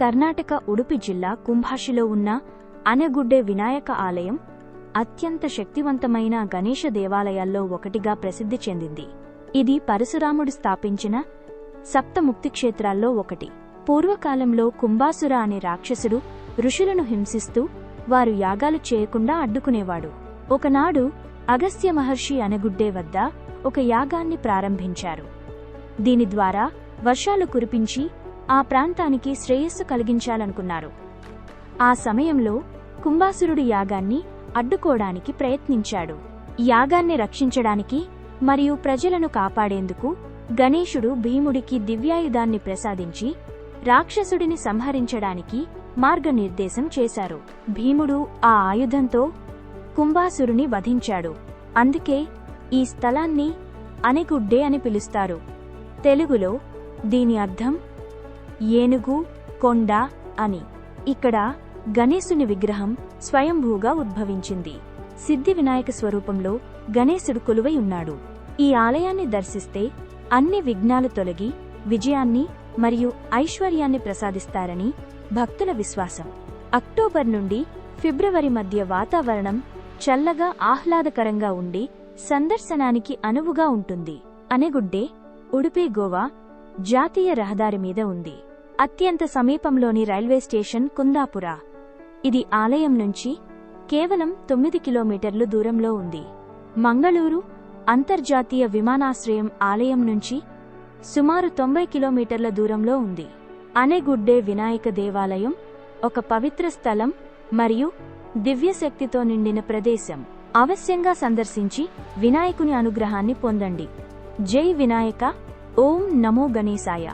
కర్ణాటక ఉడుపి జిల్లా కుంభాషిలో ఉన్న అనెగుడ్డే వినాయక ఆలయం అత్యంత శక్తివంతమైన గణేష దేవాలయాల్లో ఒకటిగా ప్రసిద్ధి చెందింది. ఇది పరశురాముడు స్థాపించిన సప్తముక్తి క్షేత్రాల్లో ఒకటి. పూర్వకాలంలో కుంభాసుర అనే రాక్షసుడు ఋషులను హింసిస్తూ వారు యాగాలు చేయకుండా అడ్డుకునేవాడు. ఒకనాడు అగస్త్య మహర్షి అనగుడ్డే వద్ద ఒక యాగాన్ని ప్రారంభించారు. దీని ద్వారా వర్షాలు కురిపించి ఆ ప్రాంతానికి శ్రేయస్సు కలిగించాలనుకున్నారు. ఆ సమయంలో కుంభాసురుడు యాగాన్ని అడ్డుకోవడానికి ప్రయత్నించాడు. యాగాన్ని రక్షించడానికి మరియు ప్రజలను కాపాడేందుకు గణేశుడు భీముడికి దివ్యాయుధాన్ని ప్రసాదించి రాక్షసుడిని సంహరించడానికి మార్గనిర్దేశం చేశారు. భీముడు ఆ ఆయుధంతో కుంభాసురుని వధించాడు. అందుకే ఈ స్థలాన్ని అనిగుడ్డే అని పిలుస్తారు. తెలుగులో దీని అర్థం ఏనుగు కొండ అని. ఇక్కడ గణేశుని విగ్రహం స్వయంభూగా ఉద్భవించింది. సిద్ధి వినాయక స్వరూపంలో గణేశుడు కొలువై ఉన్నాడు. ఈ ఆలయాన్ని దర్శిస్తే అన్ని విఘ్నాలు తొలగి విజయాన్ని మరియు ఐశ్వర్యాన్ని ప్రసాదిస్తారని భక్తుల విశ్వాసం. అక్టోబర్ నుండి ఫిబ్రవరి మధ్య వాతావరణం చల్లగా ఆహ్లాదకరంగా ఉండి సందర్శనానికి అనువుగా ఉంటుంది. అనెగుడ్డే ఉడిపే గోవా జాతీయ రహదారి మీద ఉంది. అత్యంత సమీపంలోని రైల్వే స్టేషన్ కుందాపుర. ఇది ఆలయం నుంచి కేవలం తొమ్మిది కిలోమీటర్లు దూరంలో ఉంది. మంగళూరు అంతర్జాతీయ విమానాశ్రయం ఆలయం నుంచి సుమారు తొంభై కిలోమీటర్ల దూరంలో ఉంది. అనెగుడ్డే వినాయక దేవాలయం ఒక పవిత్ర స్థలం మరియు దివ్యశక్తితో నిండిన ప్రదేశం. అవశ్యంగా సందర్శించి వినాయకుని అనుగ్రహాన్ని పొందండి. జై వినాయక. ఓం నమో గణేశాయ.